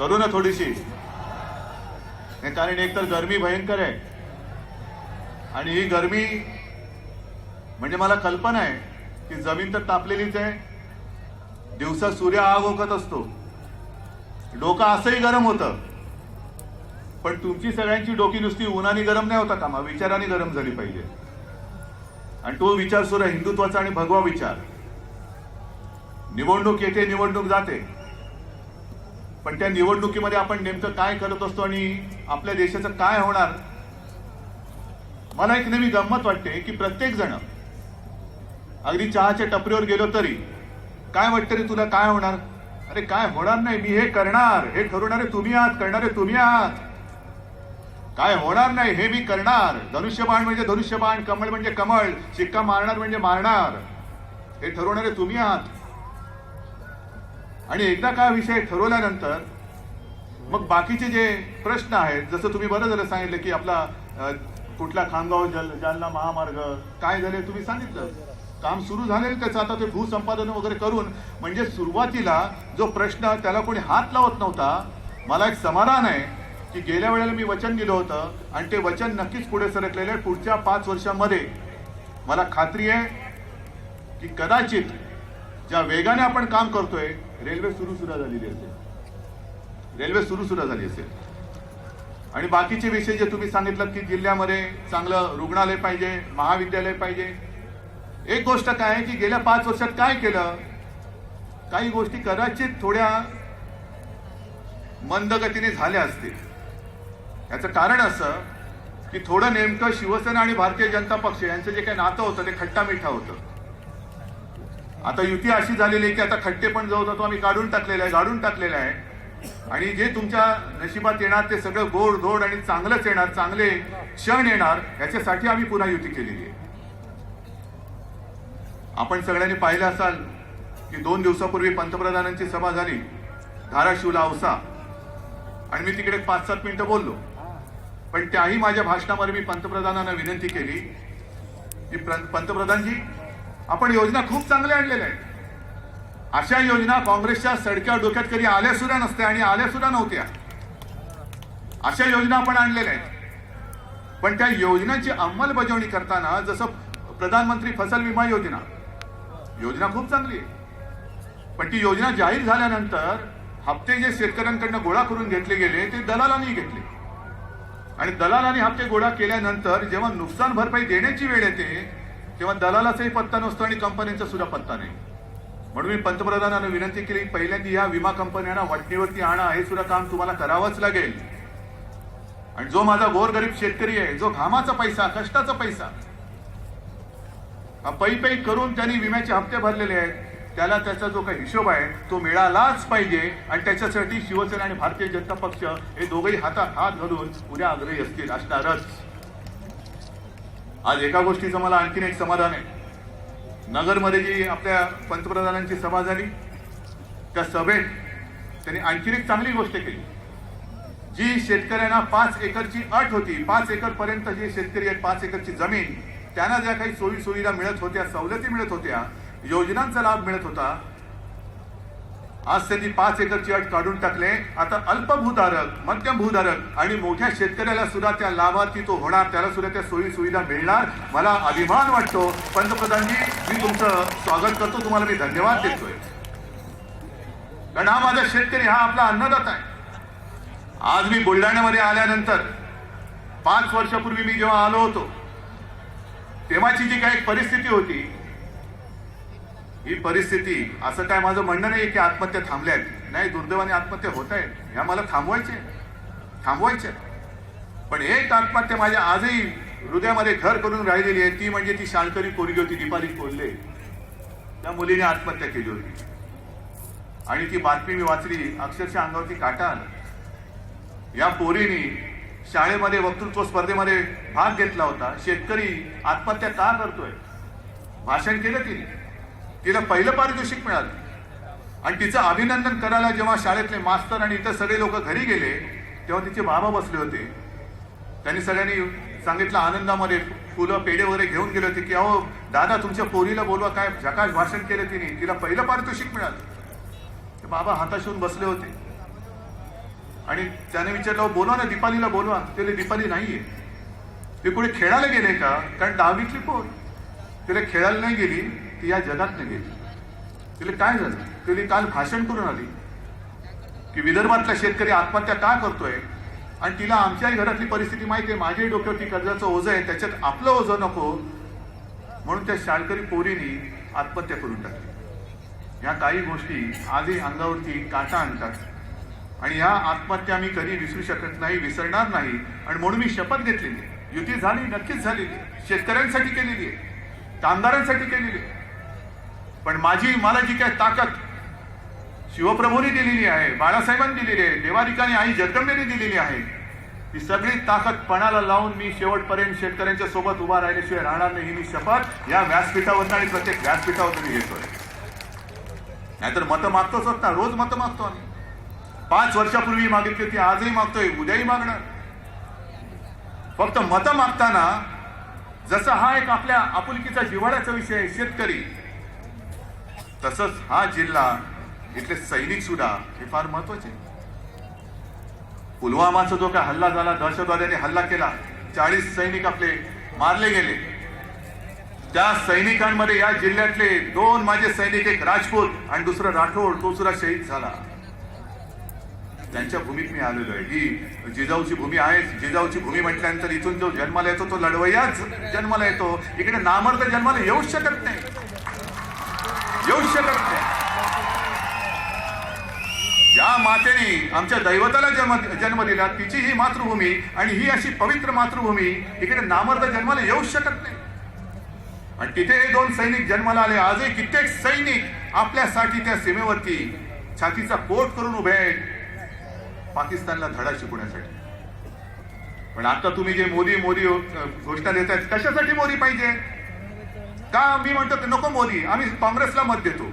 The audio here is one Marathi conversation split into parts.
करू ना थोडीशी. नाही कारण एकतर गरमी भयंकर आहे. आणि ही गरमी म्हणजे मला कल्पना आहे की जमीन तर तापलेलीच आहे. दिवसा सूर्य आग ओकत असतो. डोकं असंही गरम होतं. पण तुमची सगळ्यांची डोकी नुसती उन्हाने गरम नाही होता कामा विचाराने गरम झाली पाहिजे. आणि तो विचार सुद्धा हिंदुत्वाचा आणि भगवा विचार. निवडणूक येते निवडणूक जाते. पण त्या निवडणुकीमध्ये आपण नेमकं काय करत असतो आणि आपल्या देशाचं काय होणार? मला एक नेहमी गंमत वाटते की प्रत्येक जण अगदी चहाच्या टपरीवर गेलो तरी काय वाटतं रे तुला काय होणार? अरे काय होणार नाही मी हे करणार हे ठरवणारे तुम्ही आहात करणारे तुम्ही आहात. काय होणार नाही हे मी करणार. धनुष्यबाण म्हणजे धनुष्यबाण कमळ म्हणजे कमळ शिक्का मारणार म्हणजे मारणार. हे ठरवणारे तुम्ही आहात. आणि एकदा का विषय ठरवल्यानंतर मग बाकीचे जे प्रश्न आहेत जसं तुम्ही बरं झालं सांगितलं की आपला कुठला खामगाव जल जालना महामार्ग काय झाले तुम्ही सांगितलं. काम सुरू झालेलं त्याचं आता ते भूसंपादन वगैरे करून म्हणजे सुरुवातीला जो प्रश्न त्याला कोणी हात लावत नव्हता. मला एक समाधान आहे की गेल्या वेळेला मी वचन दिलं होतं आणि ते वचन नक्कीच पुढे सरकलेलं आहे पुढच्या पाच वर्षामध्ये. मला खात्री आहे की कदाचित ज्या वेगाने आपण काम करतोय रेल्वे सुरू सुद्धा झालेली असेल. रेल्वे सुरू सुद्धा झाली असेल. आणि बाकीचे विषय जे तुम्ही सांगितलं की जिल्ह्यामध्ये चांगलं रुग्णालय पाहिजे महाविद्यालय पाहिजे. एक गोष्ट काय आहे की गेल्या पाच वर्षात काय केलं? काही गोष्टी कदाचित थोड्या मंदगतीने झाल्या असतील. याचं कारण असं की थोडं नेमकं शिवसेना आणि भारतीय जनता पक्ष यांचं जे काही नातं होतं ते खट्टा मिठा होतं. आता युती अशी झालेली आहे की आता खट्टे पण जो आम्ही काढून टाकलेला आहे गाडून टाकलेला आहे. आणि जे तुमच्या नशिबात येणार ते सगळं गोड धोड आणि चांगलंच येणार चांगले क्षण येणार याच्यासाठी आम्ही पुन्हा युती केलेली आहे. आपण सगळ्यांनी पाहिलं असाल की दोन दिवसापूर्वी पंतप्रधानांची सभा झाली धाराशिवला औसा. आणि मी तिकडे पाच सात मिनिटं बोललो. पण त्याही माझ्या भाषणामध्ये मी पंतप्रधानांना विनंती केली की पंतप्रधानजी आपण योजना खूप चांगल्या आणलेल्या आहेत अशा योजना काँग्रेसच्या सडक्या डोक्यात कधी आल्या सुद्धा नसत्या आणि आल्या सुद्धा नव्हत्या. अशा योजना आपण आणलेल्या आहेत. पण त्या योजनांची अंमलबजावणी करताना जसं प्रधानमंत्री फसल विमा योजना योजना खूप चांगली आहे. पण ती योजना जाहीर झाल्यानंतर हप्ते जे शेतकऱ्यांकडनं गोळा करून घेतले गेले ते दलालांनी घेतले. आणि दलालांनी हप्ते गोळा केल्यानंतर जेव्हा नुकसान भरपाई देण्याची वेळ येते तेव्हा दलालाचाही पत्ता नसतो आणि कंपन्यांचा सुद्धा पत्ता नाही. म्हणून मी पंतप्रधानांना विनंती केली पहिल्यांदा या विमा कंपन्यांना वाटणीवरती आणा हे सुद्धा काम तुम्हाला करावंच लागेल. आणि जो माझा गोरगरीब शेतकरी आहे जो घामाचा पैसा कष्टाचा पैसा हा पै पै करून त्यांनी विम्याचे हप्ते भरलेले आहेत त्याला त्याचा जो काही हिशोब आहे तो मिळालाच पाहिजे आणि त्याच्यासाठी शिवसेना आणि भारतीय जनता पक्ष हे दोघेही हातात हात घालून उद्या आग्रही असतील असणारच आज एका गोष्टीचं मला आणखीन एक समाधान आहे. नगरमध्ये जी आपल्या पंतप्रधानांची सभा झाली त्या सभेत त्यांनी आणखीन एक चांगली गोष्ट केली. जी शेतकऱ्यांना पाच एकरची अट होती पाच एकर पर्यंत जे शेतकरी आहेत पाच एकरची जमीन त्यांना ज्या काही सोयी सुविधा मिळत होत्या सवलती मिळत होत्या योजनांचा लाभ मिळत होता आज त्यांनी पाच एकरची अट काढून टाकले. आता अल्प भूधारक मध्यम भूधारक आणि मोठ्या शेतकऱ्याला सुद्धा त्या लाभार्थी तो होणार त्याला सुद्धा त्या सोयी सुविधा मिळणार मला अभिमान वाटतो. पंतप्रधानजी मी तुमचं स्वागत करतो. तुम्हाला मी धन्यवाद देतोय. कारण हा माझा शेतकरी हा आपला अन्नदाता आहे. आज मी बुलढाण्यामध्ये आल्यानंतर पाच वर्षापूर्वी मी जेव्हा आलो होतो तेव्हाची जी काही परिस्थिती होती ही परिस्थिती असं काय माझं म्हणणं नाही की आत्महत्या थांबल्या आहेत? नाही दुर्दैवाने आत्महत्या होत आहेत. ह्या मला थांबवायचे थांबवायचे पण एक आत्महत्या माझ्या आजही हृदयामध्ये घर करून राहिलेली आहे ती म्हणजे ती शाळकरी पोरगी होती दीपाली कोल्हे. त्या मुलीने आत्महत्या केली होती. आणि ती बातमी मी वाचली अक्षरशः अंगावरती काटा आला. या पोरीने शाळेमध्ये वक्तृत्व स्पर्धेमध्ये भाग घेतला होता. शेतकरी आत्महत्या का करतोय? भाषण केलं तिने. तिला पहिलं पारितोषिक मिळालं. आणि तिचं अभिनंदन करायला जेव्हा शाळेतले मास्तर आणि इतर सगळे लोक घरी गेले तेव्हा तिचे बाबा बसले होते. त्यांनी सगळ्यांनी सांगितलं आनंदामध्ये फुलं पेढे वगैरे घेऊन गेले होते की अहो दादा तुमच्या पोरीला बोलवा काय झकाश भाषण केलं तिने. तिला पहिलं पारितोषिक मिळालं. ते बाबा हाताशून बसले होते. आणि त्याने विचारलं बोलवा ना दीपालीला बोलवा. त्याला दीपाली नाहीये. ते कुठे खेळायला गेले का? कारण दहावीतली पोर. तिला खेळायला नाही गेली. ती या जगात नाही गेली. तिला काय झालं? तिने काल भाषण करून आली की विदर्भातला शेतकरी आत्महत्या का करतोय? आणि तिला आमच्याही घरातली परिस्थिती माहिती आहे माझ्याही डोक्यावरती कर्जाचं ओझं आहे. त्याच्यात आपलं ओझं नको. म्हणून त्या शाळकरी पोरीनी आत्महत्या करून टाकली. ह्या काही गोष्टी आजही अंगावरती काटा आणतात. आणि ह्या आत्महत्या मी कधी विसरू शकत नाही विसरणार नाही. आणि म्हणून मी शपथ घेतलेली आहे. युती झाली नक्कीच झालेली शेतकऱ्यांसाठी केलेली आहे. कामगारांसाठी केलेली आहे. पण माझी मला जी काय ताकद शिवप्रभूंनी दिलेली आहे बाळासाहेबांनी दिलेली आहे देवाधिकाने आई जगदंबेने दिलेली आहे ती सगळी ताकद पणाला लावून मी शेवटपर्यंत शेतकऱ्यांच्या सोबत उभा राहिल्याशिवाय राहणार नाही ही मी शपथ या व्यासपीठावर आणि प्रत्येक व्यासपीठावर मी घेतोय. नाहीतर मतं मागतोच ना रोज मतं मागतो आम्ही. पाच वर्षापूर्वी मागितली होती आजही मागतोय उद्याही मागणार. फक्त मतं मागताना जसं हा एक आपल्या आपुलकीचा जिव्हाळ्याचा विषय आहे शेतकरी तसंच हा जिल्हा इथले सैनिक सुद्धा हे फार महत्त्वाचे. पुलवामाचा जो काय हल्ला झाला दहशतवाद्यांनी हल्ला केला चाळीस सैनिक आपले मारले गेले. त्या सैनिकांमध्ये या जिल्ह्यातले दोन माझे सैनिक एक राजपूत आणि दुसरा राठोड तो सुद्धा शहीद झाला. त्यांच्या भूमीत मी आलेलो आहे. ही जिजाऊची भूमी आहे जिजाऊची भूमी म्हटल्यानंतर इथून जो जन्माला येतो तो लढवय्याच जन्माला येतो. इकडे नामर्द जन्माला येऊच शकत नाही. येऊ शकत नाही ज्या मातेने आमच्या दैवताला जन्म जन्म दिला तिची ही मातृभूमी आणि ही अशी पवित्र मातृभूमी इकडे नामर्द जन्माला येऊ शकत नाही आणि तिथे हे दोन सैनिक जन्माला आले. आजही कित्येक सैनिक आपल्यासाठी त्या सीमेवरती छातीचा कोट करून उभे आहेत. पाकिस्तानला धडा शिकवण्यासाठी. पण आता तुम्ही जे मोदी मोदी घोषणा देत आहेत कशासाठी मोदी पाहिजे? का मी म्हणतो की नको मोदी आम्ही काँग्रेसला मत देतो.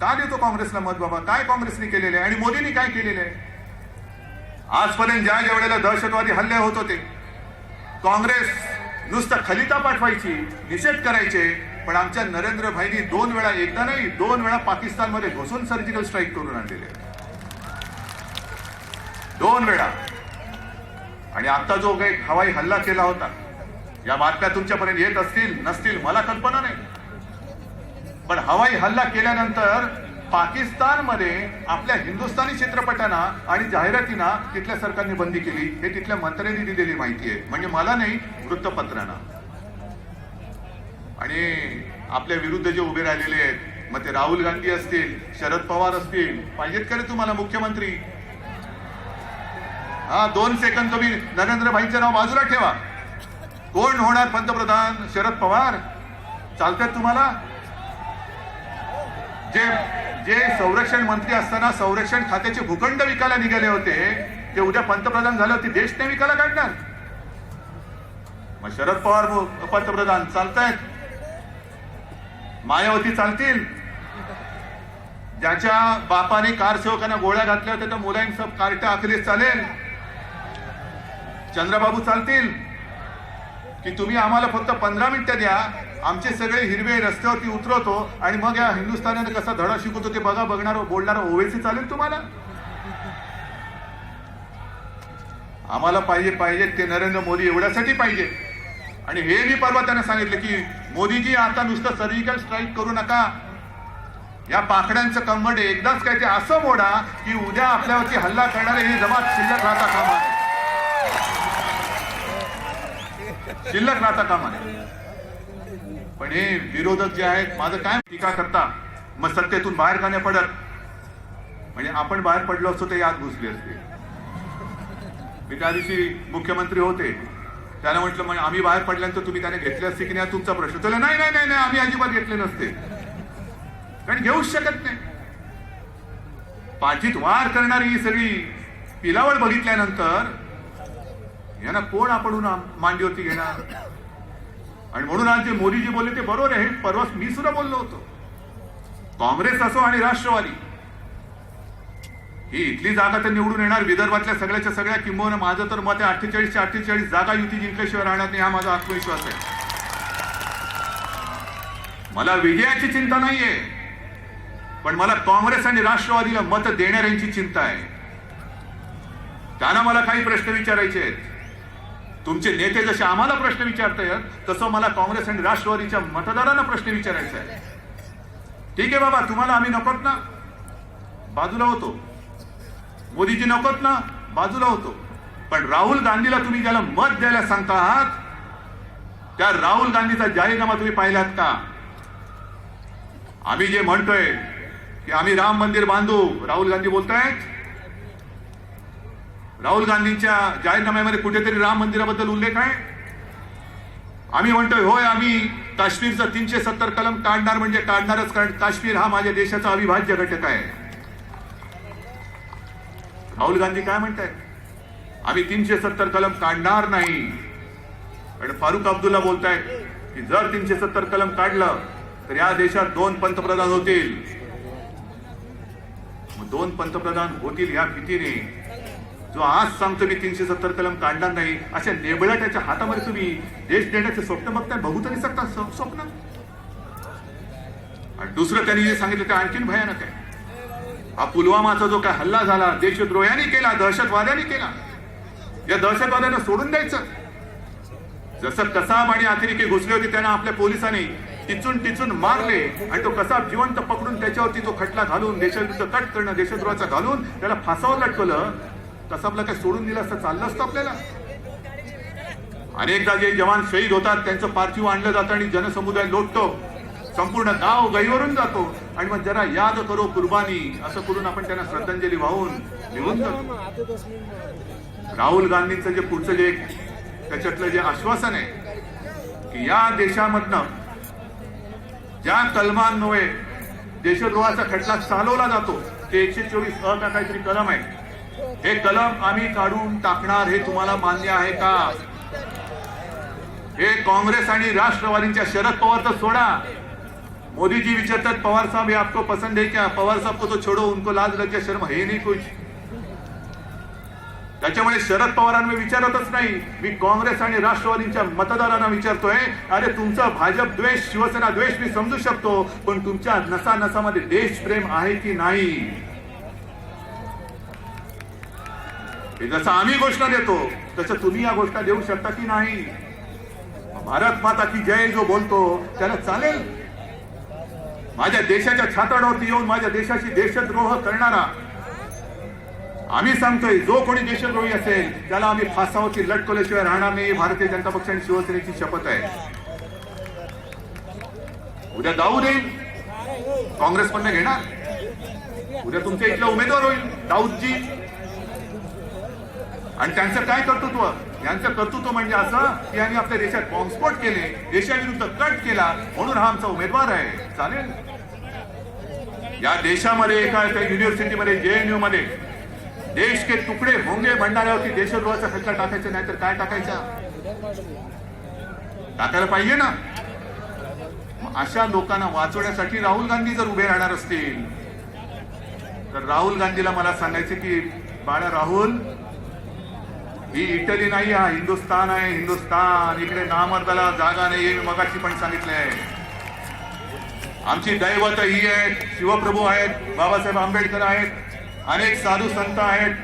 का देतो काँग्रेसला मत बाबा? काय काँग्रेसने केलेले आहे? आणि मोदींनी काय केलेले आहे? आजपर्यंत ज्या जेवढ्याला दहशतवादी हल्ले होत होते काँग्रेस नुसतं खलिता पाठवायची निषेध करायचे पण आमच्या नरेंद्र भाईनी दोन वेळा एकदा नाही दोन वेळा पाकिस्तानमध्ये घुसून सर्जिकल स्ट्राईक करून आणलेले दोन वेळा. आणि आता जो काही हवाई हल्ला केला होता या बातम्या तुमच्यापर्यंत येत असतील नसतील मला कल्पना नाही. पण हवाई हल्ला केल्यानंतर पाकिस्तानमध्ये आपल्या हिंदुस्थानी चित्रपटांना आणि जाहिरातींना तिथल्या सरकारने बंदी केली. हे तिथल्या मंत्र्यांनी दिलेली माहिती आहे. म्हणजे मला नाही वृत्तपत्रांना. आणि आपल्या विरुद्ध जे उभे राहिलेले आहेत मग ते राहुल गांधी असतील शरद पवार असतील पाहिजेत का रे तुम्हाला मुख्यमंत्री? हा दोन सेकंद तुम्ही नरेंद्र भाईचं नाव बाजूला ठेवा. कोण होणार पंतप्रधान शरद पवार? चालतात तुम्हाला? जे जे संरक्षण मंत्री असताना संरक्षण खात्याचे भूखंड विकायला निघाले होते ते उद्या पंतप्रधान झाले होते देश नाही विकायला काढणार. मग शरद पवार पंतप्रधान चालतायत. मायावती चालतील. ज्याच्या बापाने कारसेवकांना गोळ्या घातल्या होत्या त्या मुलांसह सब कार्ट्या अखिलेश चालेल. चंद्रबाबू चालतील. की तुम्ही आम्हाला फक्त पंधरा मिनिटं द्या. आमचे सगळे हिरवे रस्त्यावरती उतरवतो आणि मग या हिंदुस्थानाने कसा धडा शिकवतो ते बघा बघणार बोलणार ओवेसी चालेल तुम्हाला? आम्हाला पाहिजे पाहिजे ते नरेंद्र मोदी एवढ्यासाठी पाहिजे. आणि हे मी परवा त्यांना सांगितलं की मोदीजी आता नुसतं सर्जिकल स्ट्राईक करू नका. या पाकड्यांचं कंबड एकदाच काय ते असं मोडा की उद्या आपल्यावरती हल्ला करणारे हे जमात शिल्लक राहता कामा नये. शिल्लक राहता कामा नये. पण हे विरोधक जे आहेत माझं काय टीका करता मग सत्तेतून बाहेर का नाही पडत? म्हणजे आपण बाहेर पडलो असतो ते यात घुसले असते. मी त्या दिवशी मुख्यमंत्री होते. त्याला म्हटलं म्हणजे आम्ही बाहेर पडल्यानंतर तुम्ही त्याने घेतले असते की नाही? तुमचा प्रश्न. तुला नाही नाही नाही नाही आम्ही अजिबात घेतले नसते. कारण घेऊच शकत नाही. पाठीत वार करणारी ही सगळी पिलावळ बघितल्यानंतर यांना कोण आपण मांडीवरती घेणार? आणि म्हणून आज जे मोदीजी बोलले ते बरोबर आहे परवाच मी सुद्धा बोललो होतो. काँग्रेस असो आणि राष्ट्रवादी. ही इथली जागा तर निवडून येणार विदर्भातल्या सगळ्याच्या सगळ्या किंबहुना माझं तर मत आहे अठ्ठेचाळीसशे अठ्ठेचाळीस जागा युती जिंकल्याशिवाय राहणार नाही हा माझा आत्मविश्वास आहे. मला विजयाची चिंता नाहीये पण मला काँग्रेस आणि राष्ट्रवादीला मत देणाऱ्यांची चिंता आहे. त्यांना मला काही प्रश्न विचारायचे आहेत. तुमचे नेते जसे आम्हाला प्रश्न विचारतायत तसं मला काँग्रेस आणि राष्ट्रवादीच्या मतदारांना प्रश्न विचारायचा आहे. ठीक आहे बाबा तुम्हाला आम्ही नकोत ना. बाजूला होतो. मोदीजी नकोत ना. बाजूला होतो. पण राहुल गांधीला तुम्ही ज्याला मत द्यायला सांगता आहात त्या राहुल गांधीचा जाहीरनामा तुम्ही पाहिलात का? आम्ही जे म्हणतोय की आम्ही राम मंदिर बांधू राहुल गांधी बोलतायत राहुल गांधींच्या जाहीरनाम्यामध्ये कुठेतरी राम मंदिराबद्दल उल्लेख आहे? आम्ही म्हणतोय होय आम्ही काश्मीरचा तीनशे सत्तर कलम काढणार म्हणजे काढणारच कारण काश्मीर हा माझ्या देशाचा अविभाज्य घटक आहे. राहुल गांधी काय म्हणताय आम्ही तीनशे सत्तर कलम काढणार नाही. आणि फारुख अब्दुल्ला बोलतायत की जर तीनशे सत्तर कलम काढलं तर या देशात दोन पंतप्रधान होतील. दोन पंतप्रधान होतील या भीतीने. जो आज सांगतो मी तीनशे सत्तर कलम काढणार नाही अशा नेबळाट्याच्या हातामध्ये तुम्ही देश देण्याचे स्वप्न बघताय बघू तरी शकता स्वप्न. आणि दुसरं त्यांनी जे सांगितलं ते आणखीन भयानक आहे. हा पुलवामाचा जो काय हल्ला झाला देशद्रोह्याने केला दहशतवाद्याने केला या दहशतवाद्यांना सोडून द्यायचं. जसं कसाब आणि अतिरेकी घुसले होते त्यांना आपल्या पोलिसांनी टिचून टिचून मारले आणि तो कसाब जिवंत पकडून त्याच्यावरती तो खटला घालून देशाविरुद्ध कट करणं देशद्रोहाचा घालून त्याला फासावर लटकवलं. कसाबला काय सोडून दिलं असतं चाललं असतं आपल्याला? अनेकदा जे जवान शहीद होतात त्यांचं पार्थिव आणलं जातं आणि जनसमुदाय लोटतो. संपूर्ण गाव गईवरून जातो. आणि मग जरा याद करो कुर्बानी असं करून आपण त्यांना श्रद्धांजली वाहून निघून जातो. राहुल गांधींचं जे पुढचं जे त्याच्यातलं जे आश्वासन आहे की या देशामधनं ज्या कलमांमुळे देशद्रोहाचा खटला चालवला जातो ते एकशे चोवीस अ काहीतरी कलम आहे. हे कलम आम्ही काढून टाकणार हे तुम्हाला मान्य आहे का? हे काँग्रेस आणि राष्ट्रवादीच्या शरद पवार तर सोडा. मोदी जी विचारतात पवार साहब ये आपको पसंद है क्या? पवार साहब को तो छोड़ो उनको लाज लज्जा शर्म हे नाही कुछ. त्याच्यामुळे शरद पवारांना विचारतच नाही. मी काँग्रेस आणि राष्ट्रवादीच्या मतदारांना विचारतोय अरे तुमचा भाजप द्वेष शिवसेना द्वेष मी समजू शकतो पण तुमच्या नसा नसामध्ये देशप्रेम आहे की नाही हे जसं आम्ही घोषणा देतो तसं तुम्ही या घोषणा देऊ शकता की नाही? भारत माता की जय जो बोलतो त्याला चालेल. माझ्या देशाच्या छाताडावरती येऊन माझ्या देशाशी देशद्रोह करणारा आम्ही सांगतोय जो कोणी देशद्रोही असेल त्याला आम्ही फासावरती लटकवल्याशिवाय राहणार नाही भारतीय जनता पक्ष आणि शिवसेनेची शपथ आहे. उद्या दाऊद येईल. काँग्रेस पण घेणार. उद्या तुमच्या इथला उमेदवार होईल दाऊदजी. आणि त्यांचं काय कर्तृत्व? यांचं कर्तृत्व म्हणजे असं की यांनी आपल्या देशात बॉम्बस्फोट केले देशाविरुद्ध कट केला म्हणून हा आमचा उमेदवार आहे. चालेल? या देशामध्ये एका युनिव्हर्सिटीमध्ये जेएनयू मध्ये देश के तुकडे होंगे भंडाऱ्यावरती देशद्रोहाचा खटका टाकायचा नाही तर काय टाकायचा? टाकायला पाहिजे ना. अशा लोकांना वाचवण्यासाठी राहुल गांधी जर उभे राहणार असतील तर राहुल गांधीला मला सांगायचे की बाळा राहुल ही इटली नाही हा हिंदुस्थान आहे हिंदुस्थान इकडे नामर्दाला जागा नाही हे मी मगाशी पण सांगितलंय आमची दैवत ही आहेत शिवप्रभू आहेत बाबासाहेब आंबेडकर आहेत अनेक साधू संत आहेत.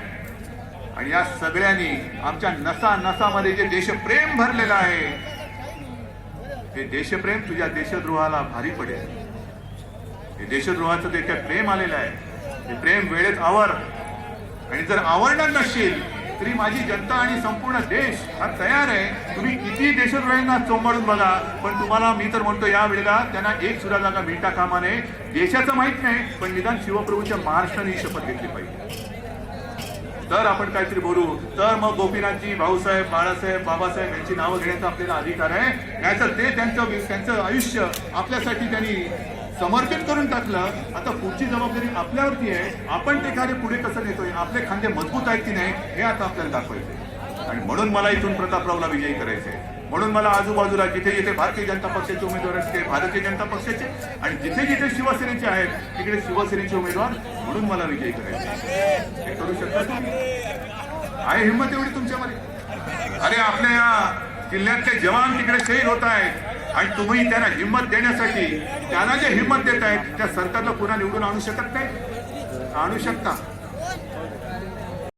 आणि या सगळ्यांनी आमच्या नसा नसामध्ये जे देशप्रेम भरलेलं आहे ते देशप्रेम तुझ्या देशद्रोहाला भारी पडेल. हे देशद्रोहाचं ते काय प्रेम आलेलं आहे ते प्रेम वेळेत आवर. आणि जर आवडणार नसशील तरी माझी जनता आणि संपूर्ण देश हा तयार आहे. तुम्ही किती देशद्रोहींना चोंबाळून बघा पण तुम्हाला मी तर म्हणतो या वेळेला त्यांना एक सुद्धा जागा मिळता कामा नये. देशाचं माहीत नाही पण निदान शिवप्रभूच्या महाराष्ट्राने ही शपथ घेतली पाहिजे. तर आपण काहीतरी बोलू. तर मग गोपीनाथजी भाऊसाहेब बाळासाहेब बाबासाहेब यांची नावं घेण्याचा आपल्याला अधिकार आहे. याचं ते त्यांचं त्यांचं आयुष्य आपल्यासाठी त्यांनी समर्पित करून टाकलं. आता पुढची जबाबदारी आपल्यावरती आहे. आपण ते कार्य पुढे कसं नेतोय आपले खांदे मजबूत आहेत की नाही हे आता आपल्याला दाखवायचे आणि म्हणून मला इथून प्रतापरावला विजयी करायचे म्हणून मला आजूबाजूला जिथे जिथे भारतीय जनता पक्षाचे उमेदवार आहेत ते भारतीय जनता पक्षाचे आणि जिथे जिथे शिवसेनेचे आहेत तिकडे शिवसेनेचे उमेदवार म्हणून मला विजयी करायचे हे करू शकता तुम्ही? आहे हिंमत एवढी तुमच्यामध्ये? अरे आपल्या या किल्ल्यातले जवान तिकडे शहीद होत आहेत. आणि तुम्ही त्यांना हिंमत देण्यासाठी त्यांना जे हिंमत देत आहेत त्या सरकारला पुन्हा निवडून आणू शकत नाही? आणू शकता.